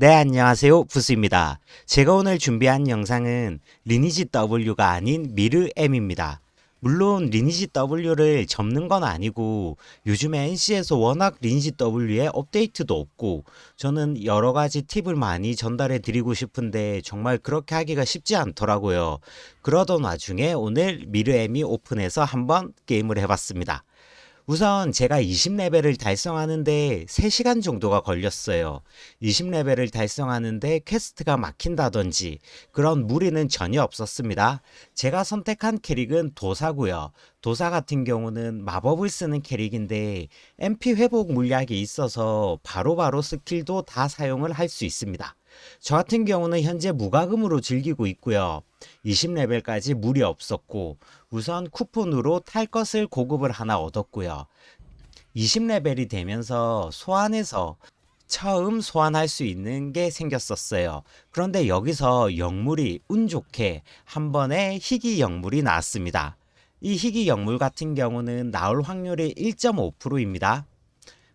네, 안녕하세요. 부스입니다. 제가 오늘 준비한 영상은 리니지 W가 아닌 미르 M입니다. 물론 리니지 W를 접는 건 아니고 요즘에 NC에서 워낙 리니지 W에 업데이트도 없고 저는 여러 가지 팁을 많이 전달해 드리고 싶은데 정말 그렇게 하기가 쉽지 않더라고요. 그러던 와중에 오늘 미르 M이 오픈해서 한번 게임을 해봤습니다. 우선 제가 20레벨을 달성하는데 3시간 정도가 걸렸어요. 20레벨을 달성하는데 퀘스트가 막힌다든지 그런 무리는 전혀 없었습니다. 제가 선택한 캐릭은 도사고요. 도사 같은 경우는 마법을 쓰는 캐릭인데 MP 회복 물약이 있어서 바로바로 스킬도 다 사용을 할 수 있습니다. 저 같은 경우는 현재 무과금으로 즐기고 있고요. 20레벨까지 무리 없었고 우선 쿠폰으로 탈 것을 고급을 하나 얻었고요. 20레벨이 되면서 소환해서 처음 소환할 수 있는 게 생겼었어요. 그런데 여기서 영물이 운 좋게 한 번에 희귀 영물이 나왔습니다. 이 희귀 영물 같은 경우는 나올 확률이 1.5%입니다.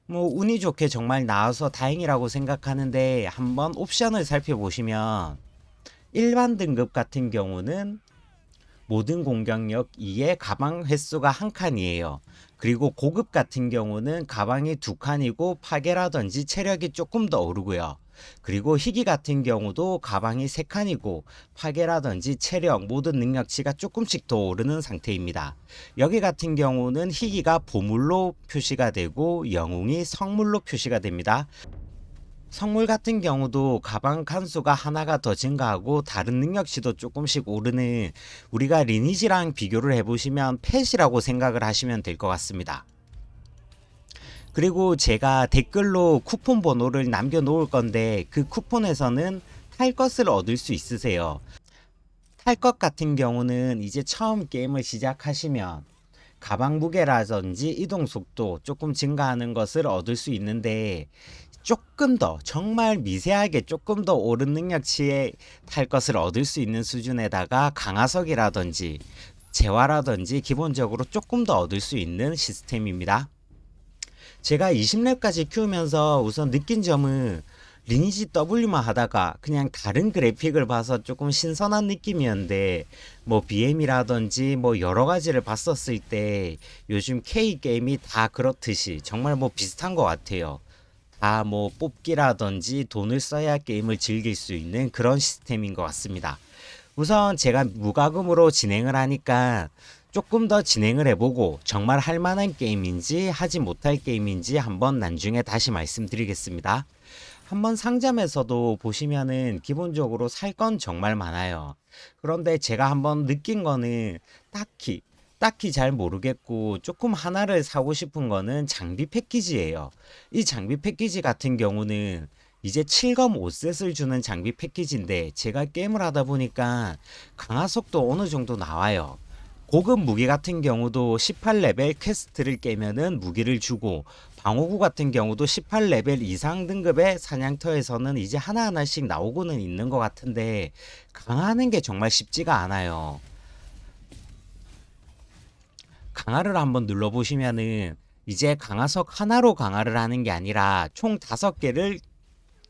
뭐 운이 좋게 정말 나와서 다행이라고 생각하는데 한번 옵션을 살펴보시면 일반 등급 같은 경우는 모든 공격력 2에 가방 횟수가 한 칸이에요. 그리고 고급 같은 경우는 가방이 두 칸이고 파괴라든지 체력이 조금 더 오르고요. 그리고 희귀 같은 경우도 가방이 세 칸이고 파괴라든지 체력 모든 능력치가 조금씩 더 오르는 상태입니다. 여기 같은 경우는 희귀가 보물로 표시가 되고 영웅이 성물로 표시가 됩니다. 성물 같은 경우도 가방 칸수가 하나가 더 증가하고 다른 능력치도 조금씩 오르는 우리가 리니지랑 비교를 해보시면 펫이라고 생각을 하시면 될 것 같습니다. 그리고 제가 댓글로 쿠폰 번호를 남겨 놓을 건데 그 쿠폰에서는 탈 것을 얻을 수 있으세요. 탈 것 같은 경우는 이제 처음 게임을 시작하시면 가방 무게라든지 이동 속도 조금 증가하는 것을 얻을 수 있는데 조금 더 정말 미세하게 조금 더 오른 능력치에 탈 것을 얻을 수 있는 수준에다가 강화석이라든지 재화라든지 기본적으로 조금 더 얻을 수 있는 시스템입니다. 제가 20렙까지 키우면서 우선 느낀 점은 리니지 W만 하다가 그냥 다른 그래픽을 봐서 조금 신선한 느낌이었는데 뭐 BM이라든지 뭐 여러 가지를 봤었을 때 요즘 K 게임이 다 그렇듯이 정말 뭐 비슷한 것 같아요. 다 뭐 뽑기라든지 돈을 써야 게임을 즐길 수 있는 그런 시스템인 것 같습니다. 우선 제가 무과금으로 진행을 하니까 조금 더 진행을 해보고 정말 할 만한 게임인지 하지 못할 게임인지 한번 나중에 다시 말씀드리겠습니다. 한번 상점에서도 보시면은 기본적으로 살 건 정말 많아요. 그런데 제가 한번 느낀 거는 딱히 딱히 잘 모르겠고 조금 하나를 사고 싶은 거는 장비 패키지예요. 이 장비 패키지 같은 경우는 이제 7검 5셋을 주는 장비 패키지인데 제가 게임을 하다 보니까 강화 속도 어느 정도 나와요. 고급 무기 같은 경우도 18레벨 퀘스트를 깨면은 무기를 주고 방어구 같은 경우도 18레벨 이상 등급의 사냥터에서는 이제 하나하나씩 나오고는 있는 것 같은데 강화하는 게 정말 쉽지가 않아요. 강화를 한번 눌러보시면은 이제 강화석 하나로 강화를 하는 게 아니라 총 다섯 개를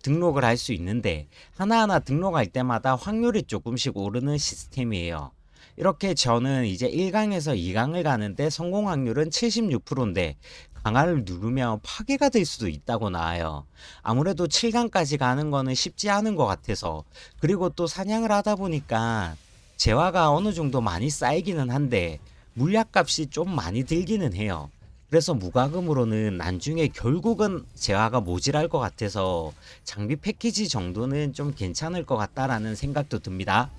등록을 할 수 있는데 하나하나 등록할 때마다 확률이 조금씩 오르는 시스템이에요. 이렇게 저는 이제 1강에서 2강을 가는데 성공 확률은 76%인데 강화를 누르면 파괴가 될 수도 있다고 나와요. 아무래도 7강까지 가는 거는 쉽지 않은 것 같아서 그리고 또 사냥을 하다 보니까 재화가 어느 정도 많이 쌓이기는 한데 물약값이 좀 많이 들기는 해요. 그래서 무과금으로는 나중에 결국은 재화가 모질할 것 같아서 장비 패키지 정도는 좀 괜찮을 것 같다라는 생각도 듭니다.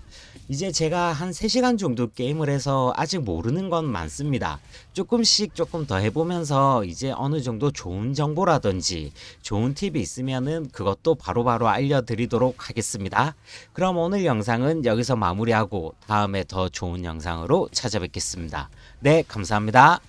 이제 제가 한 3시간 정도 게임을 해서 아직 모르는 건 많습니다. 조금씩 조금 더 해보면서 이제 어느 정도 좋은 정보라든지 좋은 팁이 있으면은 그것도 바로바로 알려드리도록 하겠습니다. 그럼 오늘 영상은 여기서 마무리하고 다음에 더 좋은 영상으로 찾아뵙겠습니다. 네, 감사합니다.